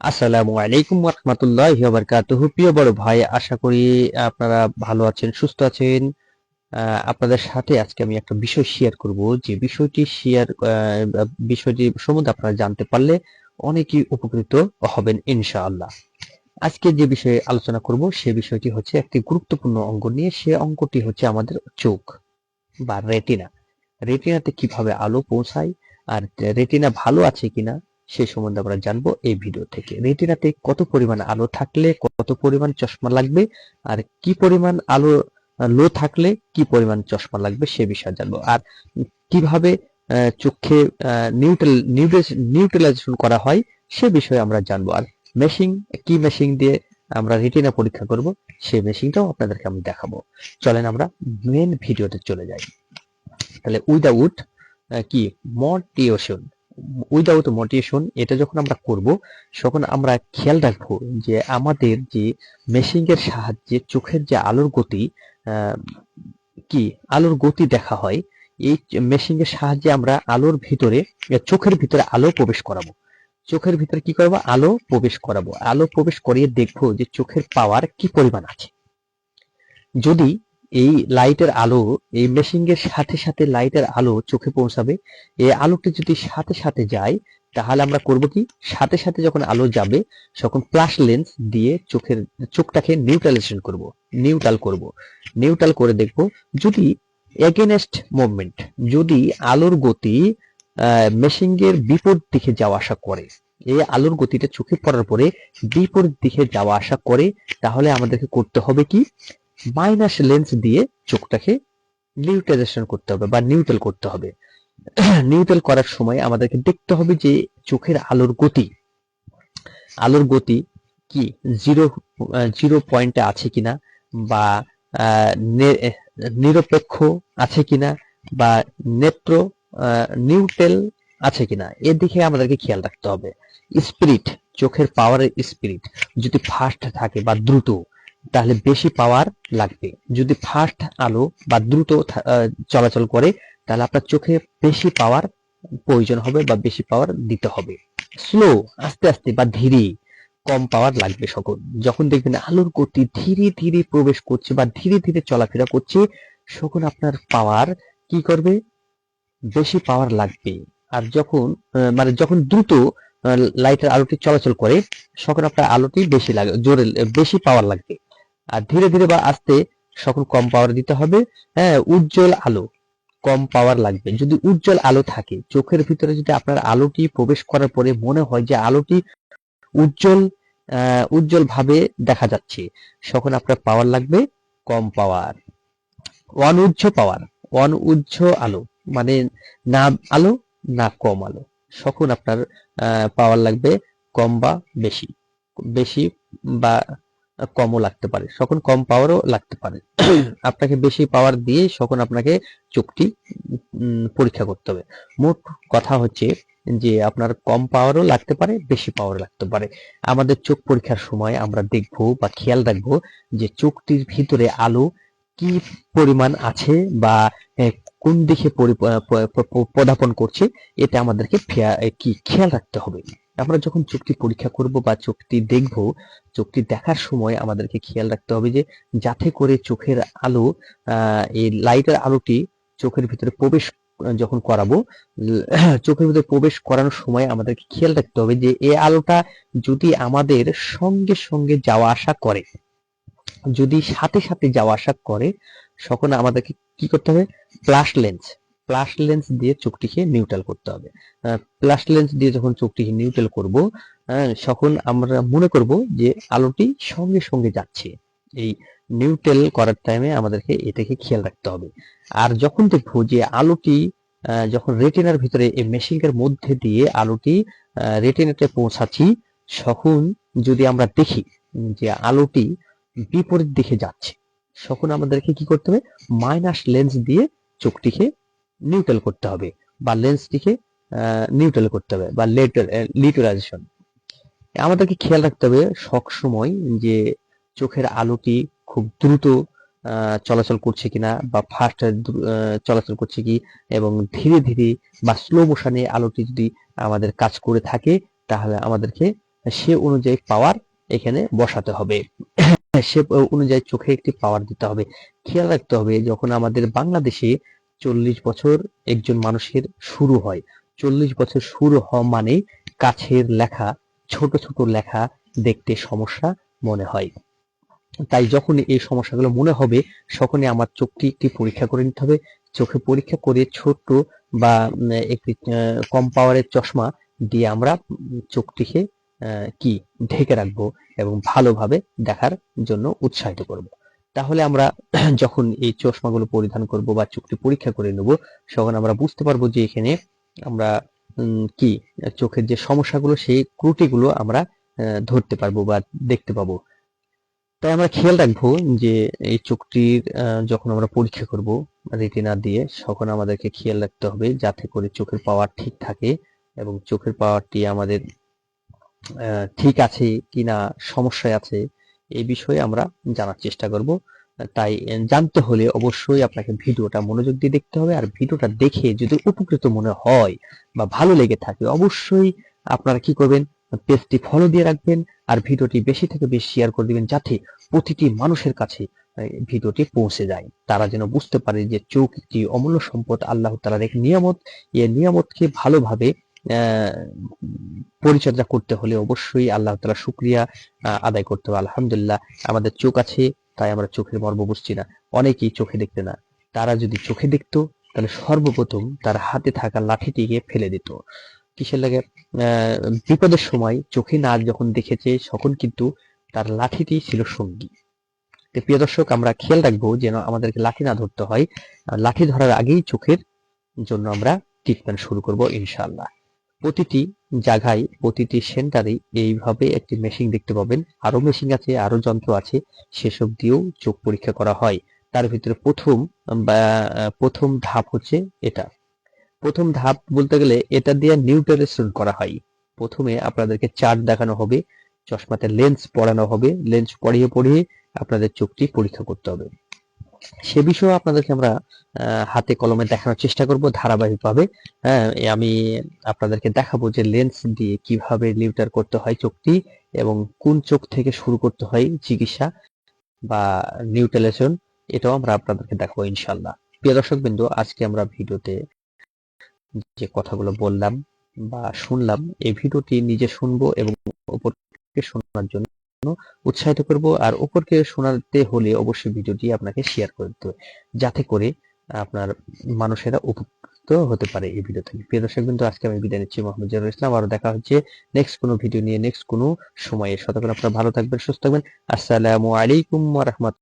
আসসালামু আলাইকুম রহমতুল্লাহ বারকাতুহু প্রিয় বড় ভাই, আশা করি আপনারা ভালো আছেন, সুস্থ আছেন। আপনাদের সাথে আজকে আমি একটা বিষয় শেয়ার করব। যে বিষয়টি শেয়ার বিষয়টি সম্বন্ধে আপনারা জানতে পারলে অনেকেই উপকৃত হবেন ইনশাআল্লাহ। আজকে যে বিষয়ে আলোচনা করব, সে বিষয়টি হচ্ছে একটি গুরুত্বপূর্ণ অঙ্গ নিয়ে। সে অঙ্কটি হচ্ছে আমাদের চোখ বা রেটিনা। রেটিনাতে কীভাবে আলো পৌঁছায় আর রেটিনা ভালো আছে কিনা সে সম্বন্ধে আমরা জানব এই ভিডিও থেকে। রেটিনাতে কত পরিমাণ আলো থাকলে, কত পরিমাণ চশমা লাগবে আর কি পরিমাণ আলো, লো থাকলে কি পরিমাণ চশমা লাগবে সে বিষয়ে জানব। আর কীভাবে চোখে নিউট্রাল নিউট্রালাইজেশন করা হয় সে বিষয়ে আমরা জানব। আর মেশিং কি মেশিং দিয়ে আমরা রেটিনা পরীক্ষা করব সেই মেশিনটাও আপনাদেরকে আমি দেখাবো। চলেন আমরা মেন ভিডিওতে চলে যাই। তাহলে উইদাউট কি? মোটিভেশন উইদাউট মোটিভেশন এটা যখন আমরা করব, তখন আমরা খেয়াল রাখব যে আমাদের যে মেশিং এর সাহায্যে চোখের যে আলোর গতি কি? আলোর গতি দেখা হয়, এই মেশিং এর সাহায্যে আমরা আলোর ভিতরে চোখের ভিতরে আলো প্রবেশ করাবো। চোখের ভিতরে কি করব? আলো প্রবেশ করাবো। আলো প্রবেশ করিয়ে দেখব যে চোখের পাওয়ার কি পরিমাণ আছে। যদি এই লাইটের আলো, এই মেশিং এর সাথে সাথে লাইটের আলো চোখে পৌঁছাবে। এই আলোটি যদি সাথে সাথে যায়, তাহলে আমরা করব কি? সাথে সাথে যখন আলো যাবে, তখন প্লাস লেন্স দিয়ে চোখের, চোখটাকে নিউট্রালাইজেশন করব নিউট্রাল করব। নিউট্রাল করে দেখব, যদি এগেনস্ট মুভমেন্ট যদি আলোর গতি মেশিং এর বিপরীত দিকে যাওয়া আসা করে, এই আলোর গতিটা চোখে পড়ার পরে বিপরীত দিকে যাওয়া আসা করে, তাহলে আমাদেরকে করতে হবে কি? মাইনাস লেন্স দিয়ে চোখটাকে নিউট্রালাইজেশন করতে হবে বা নিউট্রাল করতে হবে। নিউট্রাল করার সময় আমাদেরকে দেখতে হবে যে চোখের আলোর গতি আলোর গতি কি জিরো জিরো পয়েন্টে আছে কিনা বা নিরপেক্ষ আছে কিনা বা নেত্র নিউট্রাল আছে কিনা এদিকে আমাদেরকে খেয়াল রাখতে হবে। স্পিরিট চোখের পাওয়ারের স্পিরিট যদি ফাস্ট থাকে বা দ্রুত তাহলে বেশি পাওয়ার লাগবে। যদি ফাস্ট আলো বা দ্রুত চলাচল করে, তাহলে আপনার চোখে বেশি পাওয়ার প্রয়োজন হবে বা বেশি পাওয়ার দিতে হবে। স্লো আস্তে আস্তে বা ধীরে কম পাওয়ার লাগবে সকল। যখন দেখবেন আলোর গতি ধীরে ধীরে প্রবেশ করছে বা ধীরে ধীরে চলাফেরা করছে, সকল আপনার পাওয়ার কি করবে? বেশি পাওয়ার লাগবে। আর যখন মানে যখন দ্রুত লাইটের আলোটি চলাচল করে, সকল আপনার আলোটি বেশি লাগে, জোরে, বেশি পাওয়ার লাগবে। আর ধীরে ধীরে বা আস্তে তখন কম পাওয়ার দিতে হবে। হ্যাঁ উজ্জ্বল আলো, কম পাওয়ার লাগবে। যদি উজ্জ্বল আলো থাকে, চোখের ভিতরে যদি আপনার আলোটি প্রবেশ করার পরে মনে হয় যে আলোটি উজ্জ্বল উজ্জ্বল ভাবে দেখা যাচ্ছে, তখন আপনার পাওয়ার লাগবে কম পাওয়ার অনুজ্জ পাওয়ার অনুজ্জ আলো মানে না আলো, না কম আলো, তখন আপনার পাওয়ার লাগবে কম বা বেশি। বেশি বা কমও লাগতে পারে তখন কম পাওয়ারও লাগতে পারে। আপনাকে বেশি পাওয়ার দিয়ে তখন আপনাকে চোখটি পরীক্ষা করতে হবে। মোট কথা হচ্ছে যে, আপনার কম পাওয়ারও লাগতে পারে, বেশি পাওয়ার লাগতে পারে। আমাদের চোখ পরীক্ষার সময় আমরা দেখব বা খেয়াল রাখব যে চোখটির ভিতরে আলো কি পরিমাণ আছে বা কোন দিকে পরি- প- প- প- পদার্পণ করছে, এটা আমাদেরকে কি খেয়াল রাখতে হবে। আমরা যখন চুক্তি পরীক্ষা করব বা চোখটি দেখব চোখটি দেখার সময় আমাদেরকে খেয়াল রাখতে হবে যে যাতে করে চোখের আলো এই লাইটের আলোটি চোখের ভিতরে প্রবেশ, যখন করাবো, চোখের ভিতরে প্রবেশ করানোর সময় আমাদেরকে খেয়াল রাখতে হবে যে এই আলোটা যদি আমাদের সঙ্গে সঙ্গে যাওয়া আসা করে, যদি সাথে সাথে যাওয়া আসা করে, তখন আমাদেরকে কি করতে হবে? প্লাস লেন্স প্লাস লেন্স দিয়ে চোখটিকে নিউট্রাল করতে হবে। প্লাস লেন্স দিয়ে যখন চোখটিকে নিউট্রাল করব তখন আমরা মনে করব যে আলোটি সঙ্গে সঙ্গে যাচ্ছে। এই নিউট্রাল করার টাইমে আমাদেরকে এটাকে খেয়াল রাখতে হবে। আর যখন দেখব যে আলোটি যখন রেটিনার ভিতরে, এই মেশিনের মধ্যে দিয়ে আলোটি রেটিনাতে পৌঁছাচ্ছি, তখন যদি আমরা দেখি যে আলোটি বিপরীত দিকে যাচ্ছে, তখন আমাদেরকে কি করতে হবে? মাইনাস লেন্স দিয়ে চোখটিকে নিউট্রাল করতে হবে বা লেন্সটিকে নিউট্রাল করতে হবে বা লিটারাইজেশন আমাদেরকে খেয়াল রাখতে হবে সব সময় যে চোখের আলোটি খুব দ্রুত চলাচল করছে কিনা বা ফাস্ট চলাচল করছে কি এবং ধীরে ধীরে বা স্লো মোশনে আলোটি যদি আমাদের কাজ করে থাকে, তাহলে আমাদেরকে সে অনুযায়ী পাওয়ার এখানে বসাতে হবে। সে অনুযায়ী চোখে একটি পাওয়ার দিতে হবে। খেয়াল রাখতে হবে যখন আমাদের বাংলাদেশে চল্লিশ বছর একজন মানুষের শুরু হয়। চল্লিশ বছর শুরু হওয়া মানে কাছের লেখা, ছোট ছোট লেখা দেখতে সমস্যা মনে হয়। তাই যখন এই সমস্যাগুলো মনে হবে, তখনই আমার চোখটি একটি পরীক্ষা করে নিতে হবে। চোখে পরীক্ষা করে ছোট্ট বা একটি কম পাওয়ারের চশমা দিয়ে আমরা চোখটিকে কি, ঢেকে রাখব এবং ভালোভাবে দেখার জন্য উৎসাহিত করব। তাহলে আমরা যখন এই চশমাগুলো পরিধান করব বা চোখটি পরীক্ষা করে নেব, তখন আমরা বুঝতে পারব যে এখানে আমরা কি? চোখের যে সমস্যাগুলো, সেই ত্রুটিগুলো আমরা ধরতে পারব বা দেখতে পাবো। তাই আমরা খেয়াল রাখব যে এই চোখটির যখন আমরা পরীক্ষা করব রেটিনা দিয়ে, তখন আমাদেরকে খেয়াল রাখতে হবে যাতে করে চোখের পাওয়ার ঠিক থাকে এবং চোখের পাওয়ারটি আমাদের ঠিক আছে কিনা, সমস্যায় আছে এই বিষয়ে আমরা জানার চেষ্টা করব। তাই জানতে হলে অবশ্যই আপনাকে ভিডিওটা মনোযোগ দিয়ে দেখতে হবে। আর ভিডিওটা দেখে যদি উপকৃত মনে হয় বা ভালো লেগে থাকে, অবশ্যই আপনারা কি করবেন? পেজটি ফলো দিয়ে রাখবেন আর ভিডিওটি বেশি থেকে বেশি শেয়ার করে দিবেন যাতে প্রতিটি মানুষের কাছে ভিডিওটি পৌঁছে যায়। তারা যেন বুঝতে পারে যে চোখ একটি অমূল্য সম্পদ আল্লাহ তালার এক নিয়ামত। এই নিয়ামতকে ভালোভাবে পরিচর্যা করতে হলে অবশ্যই আল্লাহ তালা শুক্রিয়া আদায় করতে হবে। আলহামদুলিল্লাহ, আমাদের চোখ আছে, তাই আমরা চোখের মর্ম বুঝছি না। অনেকেই চোখে দেখতে না। তারা যদি চোখে দেখতো, তাহলে সর্বপ্রথম তার হাতে থাকা লাঠিটিকে ফেলে দিত। কিসের লাগে? বিপদের সময় চোখে না যখন দেখেছে, তখন কিন্তু তার লাঠিটি ছিল সঙ্গী। প্রিয় দর্শক, আমরা খেয়াল রাখব যেন আমাদেরকে লাঠি না ধরতে হয়। লাঠি ধরার আগেই চোখের জন্য আমরা ট্রিটমেন্ট শুরু করব, ইনশাআল্লাহ। প্রতিটি জায়গায়, প্রতিটি সেন্টারে এইভাবে একটি মেশিন দেখতে পাবেন। আরও মেশিন আছে আরও যন্ত্র আছে, সেসব দিয়েও চোখ পরীক্ষা করা হয়। তার ভিতরে প্রথম প্রথম ধাপ হচ্ছে এটা। প্রথম ধাপ বলতে গেলে এটা দিয়ে নিউট্রালাইজেশন করা হয়। প্রথমে আপনাদেরকে চার্ট দেখানো হবে, চশমাতে লেন্স পরানো হবে। লেন্স পরিয়ে পরিয়ে আপনাদের চোখটি পরীক্ষা করতে হবে। সে বিষয়ে আপনাদেরকে আমরা হাতে কলমে দেখানোর চেষ্টা করব ধারাবাহিকভাবে। হ্যাঁ আমি আপনাদেরকে দেখাবো যে লেন্স দিয়ে কীভাবে লিউটার করতে হয় চোখটি এবং কোন চোখ থেকে শুরু করতে হয় চিকিৎসা বা নিউট্রালাইজেশন এটাও আমরা আপনাদেরকে দেখাবো ইনশাল্লাহ প্রিয় দর্শক বিন্দু, আজকে আমরা ভিডিওতে যে কথাগুলো বললাম বা শুনলাম, এই ভিডিওটি নিজে শুনব এবং অপরকে শোনার জন্য উৎসাহিত করব আর অপরকে শোনাতে হলে অবশ্যই ভিডিওটি আপনাকে শেয়ার করে দিতে যাতে করে আপনার মানুষেরা উপকৃত হতে পারে এই ভিডিও থেকে। প্রিয় দর্শক বিন্দু, আজকে আমি বিদায় নিচ্ছি। মোহাম্মদ জারুল ইসলাম, আরও দেখা হচ্ছে নেক্সট কোনো ভিডিও নিয়ে নেক্সট কোনো সময়ে। সতর্ক আপনারা ভালো থাকবেন, সুস্থ থাকবেন। আসসালামু আলাইকুম রাহমাতুল্লাহ